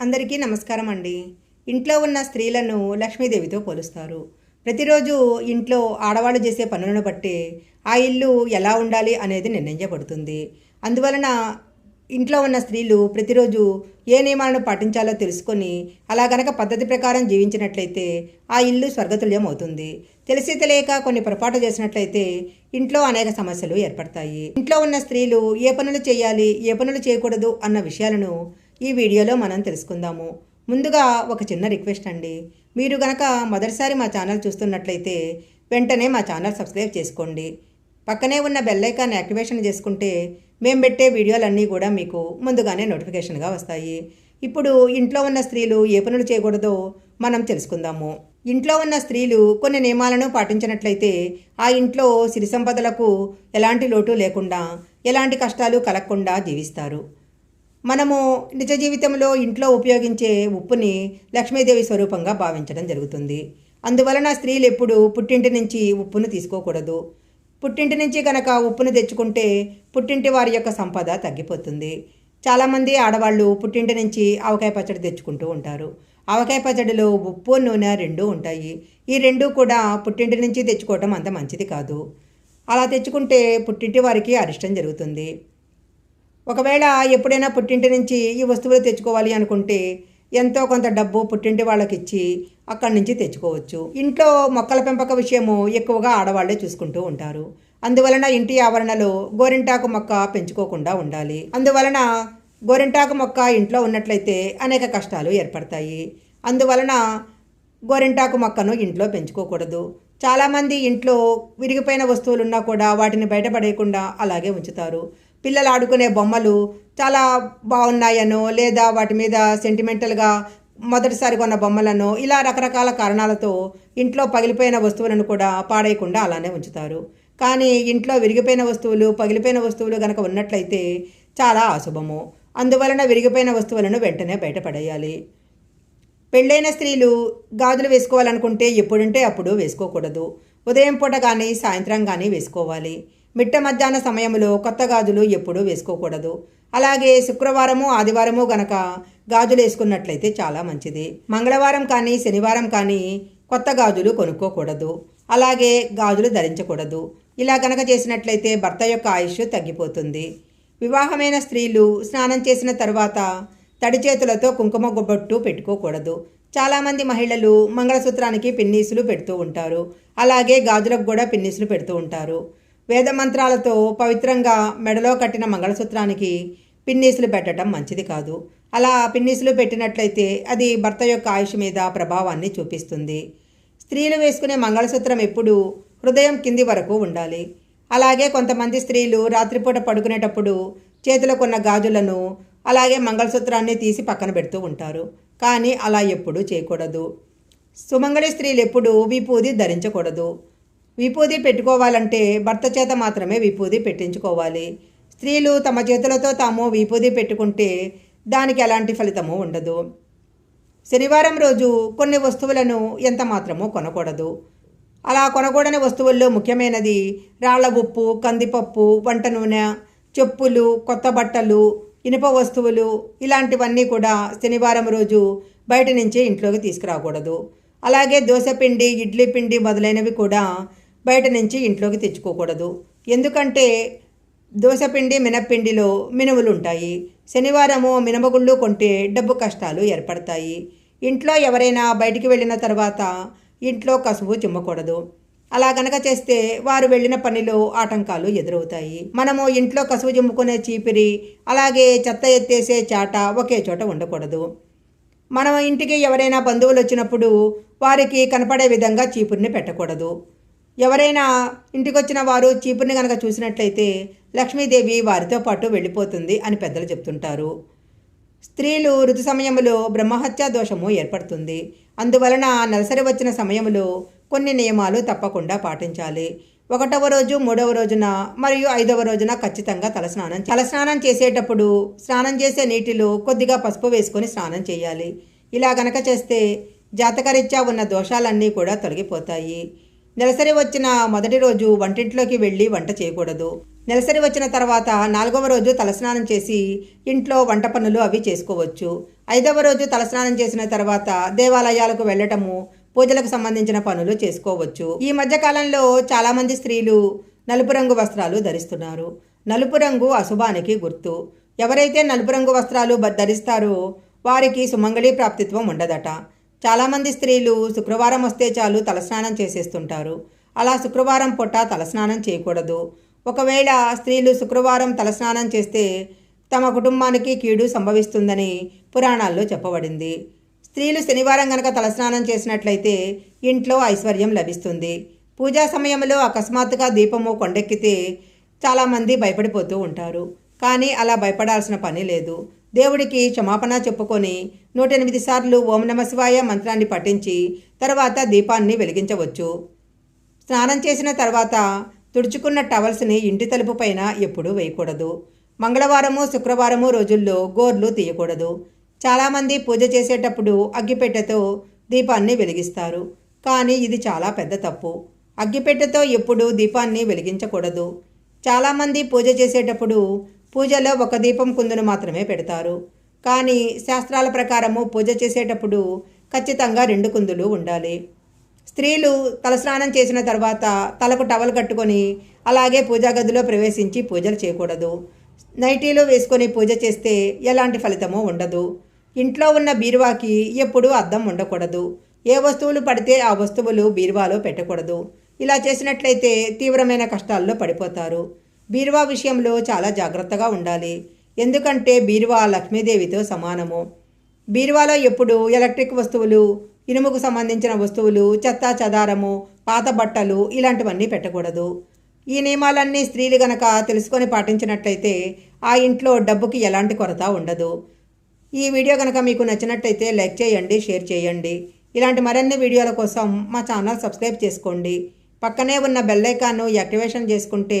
అందరికీ నమస్కారం అండి. ఇంట్లో ఉన్న స్త్రీలను లక్ష్మీదేవితో పోలుస్తారు. ప్రతిరోజు ఇంట్లో ఆడవాళ్ళు చేసే పనులను బట్టి ఆ ఇల్లు ఎలా ఉండాలి అనేది నిర్ణయించబడుతుంది. అందువలన ఇంట్లో ఉన్న స్త్రీలు ప్రతిరోజు ఏ నియమాలను పాటించాలో తెలుసుకొని అలా గనక పద్ధతి ప్రకారం జీవించినట్లయితే ఆ ఇల్లు స్వర్గతుల్యం అవుతుంది. తెలిసి తెలియక కొన్ని పొరపాటు చేసినట్లయితే ఇంట్లో అనేక సమస్యలు ఏర్పడతాయి. ఇంట్లో ఉన్న స్త్రీలు ఏ పనులు చేయాలి ఏ పనులు చేయకూడదు అన్న విషయాలను ఈ వీడియోలో మనం తెలుసుకుందాము. ముందుగా ఒక చిన్న రిక్వెస్ట్ అండి. మీరు గనక మొదటిసారి మా ఛానల్ చూస్తున్నట్లయితే వెంటనే మా ఛానల్ సబ్స్క్రైబ్ చేసుకోండి. పక్కనే ఉన్న బెల్ ఐకాన్ యాక్టివేషన్ చేసుకుంటే మేము పెట్టే వీడియోలన్నీ కూడా మీకు ముందుగానే నోటిఫికేషన్గా వస్తాయి. ఇప్పుడు ఇంట్లో ఉన్న స్త్రీలు ఏ పనులు చేయకూడదో మనం తెలుసుకుందాము. ఇంట్లో ఉన్న స్త్రీలు కొన్ని నియమాలను పాటించినట్లయితే ఆ ఇంట్లో సిరి సంపదలకు ఎలాంటి లోటు లేకుండా ఎలాంటి కష్టాలు కలగకుండా జీవిస్తారు. మనము నిజ జీవితంలో ఇంట్లో ఉపయోగించే ఉప్పుని లక్ష్మీదేవి స్వరూపంగా భావించడం జరుగుతుంది. అందువలన స్త్రీలు ఎప్పుడు పుట్టింటి నుంచి ఉప్పును తీసుకోకూడదు. పుట్టింటి నుంచి కనుక ఉప్పును తెచ్చుకుంటే పుట్టింటి వారి యొక్క సంపద తగ్గిపోతుంది. చాలామంది ఆడవాళ్ళు పుట్టింటి నుంచి ఆవకాయ పచ్చడి తెచ్చుకుంటూ ఉంటారు. ఆవకాయ పచ్చడిలో ఉప్పు నూనె రెండూ ఉంటాయి. ఈ రెండూ కూడా పుట్టింటి నుంచి తెచ్చుకోవటం అంత మంచిది కాదు. అలా తెచ్చుకుంటే పుట్టింటి వారికి అరిష్టం జరుగుతుంది. ఒకవేళ ఎప్పుడైనా పుట్టింటి నుంచి ఈ వస్తువులు తెచ్చుకోవాలి అనుకుంటే ఎంతో కొంత డబ్బు పుట్టింటి వాళ్ళకి ఇచ్చి అక్కడి నుంచి తెచ్చుకోవచ్చు. ఇంట్లో మొక్కల పెంపక విషయము ఎక్కువగా ఆడవాళ్ళే చూసుకుంటూ ఉంటారు. అందువలన ఇంటి ఆవరణలో గోరింటాకు మొక్క పెంచుకోకుండా ఉండాలి. అందువలన గోరింటాకు మొక్క ఇంట్లో ఉన్నట్లయితే అనేక కష్టాలు ఏర్పడతాయి. అందువలన గోరింటాకు మొక్కను ఇంట్లో పెంచుకోకూడదు. చాలామంది ఇంట్లో విరిగిపోయిన వస్తువులు ఉన్నా కూడా వాటిని బయటపడేయకుండా అలాగే ఉంచుతారు. పిల్లలు ఆడుకునే బొమ్మలు చాలా బాగున్నాయనో లేదా వాటి మీద సెంటిమెంటల్గా మొదటిసారి కొన్న బొమ్మలను ఇలా రకరకాల కారణాలతో ఇంట్లో పగిలిపోయిన వస్తువులను కూడా పాడేయకుండా అలానే ఉంచుతారు. కానీ ఇంట్లో విరిగిపోయిన వస్తువులు పగిలిపోయిన వస్తువులు కనుక ఉన్నట్లయితే చాలా అశుభము. అందువలన విరిగిపోయిన వస్తువులను వెంటనే బయటపడేయాలి. పెళ్ళైన స్త్రీలు గాజులు వేసుకోవాలనుకుంటే ఎప్పుడుంటే అప్పుడు వేసుకోకూడదు. ఉదయం పూట కానీ సాయంత్రం కానీ వేసుకోవాలి. మిట్ట మధ్యాహ్న సమయంలో కొత్త గాజులు ఎప్పుడూ వేసుకోకూడదు. అలాగే శుక్రవారము ఆదివారము గనక గాజులు వేసుకున్నట్లయితే చాలా మంచిది. మంగళవారం కానీ శనివారం కానీ కొత్త గాజులు కొనుక్కోకూడదు. అలాగే గాజులు ధరించకూడదు. ఇలా గనక చేసినట్లయితే భర్త యొక్క ఆయుష్ తగ్గిపోతుంది. వివాహమైన స్త్రీలు స్నానం చేసిన తర్వాత తడి చేతులతో కుంకుమ బొట్టు పెట్టుకోకూడదు. చాలామంది మహిళలు మంగళసూత్రానికి పిన్నీసులు పెడుతూ ఉంటారు. అలాగే గాజులకు కూడా పిన్నీసులు పెడుతూ ఉంటారు. వేదమంత్రాలతో పవిత్రంగా మెడలో కట్టిన మంగళసూత్రానికి పిన్నీసులు పెట్టడం మంచిది కాదు. అలా పిన్నీసులు పెట్టినట్లయితే అది భర్త యొక్క ఆయుష్ మీద ప్రభావాన్ని చూపిస్తుంది. స్త్రీలు వేసుకునే మంగళసూత్రం ఎప్పుడూ హృదయం కింది వరకు ఉండాలి. అలాగే కొంతమంది స్త్రీలు రాత్రిపూట పడుకునేటప్పుడు చేతులకున్న గాజులను అలాగే మంగళసూత్రాన్ని తీసి పక్కన పెడుతూ ఉంటారు. కానీ అలా ఎప్పుడూ చేయకూడదు. సుమంగళి స్త్రీలు ఎప్పుడూ విపూది ధరించకూడదు. విపూది పెట్టుకోవాలంటే భర్త చేత మాత్రమే విపూది పెట్టించుకోవాలి. స్త్రీలు తమ చేతులతో తాము విపూది పెట్టుకుంటే దానికి ఎలాంటి ఫలితము ఉండదు. శనివారం రోజు కొన్ని వస్తువులను ఎంత మాత్రమూ కొనకూడదు. అలా కొనకూడని వస్తువుల్లో ముఖ్యమైనది రాళ్ళ ఉప్పు కందిపప్పు వంట నూనె చెప్పులు కొత్త బట్టలు ఇనుప వస్తువులు ఇలాంటివన్నీ కూడా శనివారం రోజు బయట నుంచి ఇంట్లోకి తీసుకురాకూడదు. అలాగే దోశపిండి ఇడ్లీ పిండి మొదలైనవి కూడా బయట నుంచి ఇంట్లోకి తెచ్చుకోకూడదు. ఎందుకంటే దోశపిండి మినప్పిండిలో మినుములు ఉంటాయి శనివారము మినమగుళ్ళు కొంటే డబ్బు కష్టాలు ఏర్పడతాయి. ఇంట్లో ఎవరైనా బయటికి వెళ్ళిన తర్వాత ఇంట్లో కసువు చిమ్మకూడదు. అలా గనక చేస్తే వారు వెళ్ళిన పనిలో ఆటంకాలు ఎదురవుతాయి. మనము ఇంట్లో కసువు చిమ్ముకునే చీపిరి అలాగే చెత్త ఎత్తేసే చాట ఒకే చోట ఉండకూడదు. మనం ఇంటికి ఎవరైనా బంధువులు వచ్చినప్పుడు వారికి కనపడే విధంగా చీపురిని పెట్టకూడదు. ఎవరైనా ఇంటికొచ్చిన వారు చీపురిని కనుక చూసినట్లయితే లక్ష్మీదేవి వారితో పాటు వెళ్ళిపోతుంది అని పెద్దలు చెప్తుంటారు. స్త్రీలు ఋతు సమయంలో బ్రహ్మహత్య దోషము ఏర్పడుతుంది. అందువలన నెలసరి వచ్చిన సమయంలో కొన్ని నియమాలు తప్పకుండా పాటించాలి. ఒకటవ రోజు మూడవ రోజున మరియు ఐదవ రోజున ఖచ్చితంగా తలస్నానం తలస్నానం చేసేటప్పుడు స్నానం చేసే నీటిలో కొద్దిగా పసుపు వేసుకొని స్నానం చేయాలి. ఇలా గనక చేస్తే జాతకరీత్యా ఉన్న దోషాలన్నీ కూడా తొలగిపోతాయి. నెలసరి వచ్చిన మొదటి రోజు వంటింట్లోకి వెళ్ళి వంట చేయకూడదు. నెలసరి వచ్చిన తర్వాత నాలుగవ రోజు తలస్నానం చేసి ఇంట్లో వంట పనులు అవి చేసుకోవచ్చు. ఐదవ రోజు తలస్నానం చేసిన తర్వాత దేవాలయాలకు వెళ్ళటము పూజలకు సంబంధించిన పనులు చేసుకోవచ్చు. ఈ మధ్యకాలంలో చాలామంది స్త్రీలు నలుపు రంగు వస్త్రాలు ధరిస్తున్నారు. నలుపు రంగు అశుభానికి గుర్తు. ఎవరైతే నలుపు రంగు వస్త్రాలు ధరిస్తారో వారికి సుమంగళి ప్రాప్తిత్వం ఉండదట. చాలామంది స్త్రీలు శుక్రవారం వస్తే చాలు తలస్నానం చేసేస్తుంటారు. అలా శుక్రవారం పూట తలస్నానం చేయకూడదు. ఒకవేళ స్త్రీలు శుక్రవారం తలస్నానం చేస్తే తమ కుటుంబానికి కీడు సంభవిస్తుందని పురాణాల్లో చెప్పబడింది. స్త్రీలు శనివారం గనక తలస్నానం చేసినట్లయితే ఇంట్లో ఐశ్వర్యం లభిస్తుంది. పూజా సమయంలో అకస్మాత్తుగా దీపము కొండెక్కితే చాలామంది భయపడిపోతూ ఉంటారు. కానీ అలా భయపడాల్సిన పని లేదు. దేవుడికి క్షమాపణ చెప్పుకొని నూట ఎనిమిది సార్లు ఓం నమ శివాయ మంత్రాన్ని పఠించి తర్వాత దీపాన్ని వెలిగించవచ్చు. స్నానం చేసిన తర్వాత తుడుచుకున్న టవల్స్ని ఇంటి తలుపు పైన ఎప్పుడూ వేయకూడదు. మంగళవారము శుక్రవారము రోజుల్లో గోర్లు తీయకూడదు. చాలామంది పూజ చేసేటప్పుడు అగ్గిపెట్టెతో దీపాన్ని వెలిగిస్తారు. కానీ ఇది చాలా పెద్ద తప్పు. అగ్గిపెట్టెతో ఎప్పుడూ దీపాన్ని వెలిగించకూడదు. చాలామంది పూజ చేసేటప్పుడు పూజలో ఒక దీపం కుందును మాత్రమే పెడతారు. కానీ శాస్త్రాల ప్రకారము పూజ చేసేటప్పుడు ఖచ్చితంగా రెండు కుందులు ఉండాలి. స్త్రీలు తలస్నానం చేసిన తర్వాత తలకు టవల్ కట్టుకొని అలాగే పూజా గదిలో ప్రవేశించి పూజలు చేయకూడదు. నైటీలు వేసుకొని పూజ చేస్తే ఎలాంటి ఫలితమూ ఉండదు. ఇంట్లో ఉన్న బీరువాకి ఎప్పుడూ అద్దం ఉండకూడదు. ఏ వస్తువులు పడితే ఆ వస్తువులు బీరువాలో పెట్టకూడదు. ఇలా చేసినట్లయితే తీవ్రమైన కష్టాల్లో పడిపోతారు. బీరువా విషయంలో చాలా జాగ్రత్తగా ఉండాలి. ఎందుకంటే బీరువా లక్ష్మీదేవితో సమానము. బీరువాలో ఎప్పుడు ఎలక్ట్రిక్ వస్తువులు ఇనుముకు సంబంధించిన వస్తువులు చెత్త చెదారము పాత బట్టలు ఇలాంటివన్నీ పెట్టకూడదు. ఈ నియమాలన్నీ స్త్రీలు గనక తెలుసుకొని పాటించినట్లయితే ఆ ఇంట్లో డబ్బుకి ఎలాంటి కొరత ఉండదు. ఈ వీడియో కనుక మీకు నచ్చినట్లయితే లైక్ చేయండి షేర్ చేయండి. ఇలాంటి మరిన్ని వీడియోల కోసం మా ఛానల్ సబ్స్క్రైబ్ చేసుకోండి. పక్కనే ఉన్న బెల్లైకాన్ను యాక్టివేషన్ చేసుకుంటే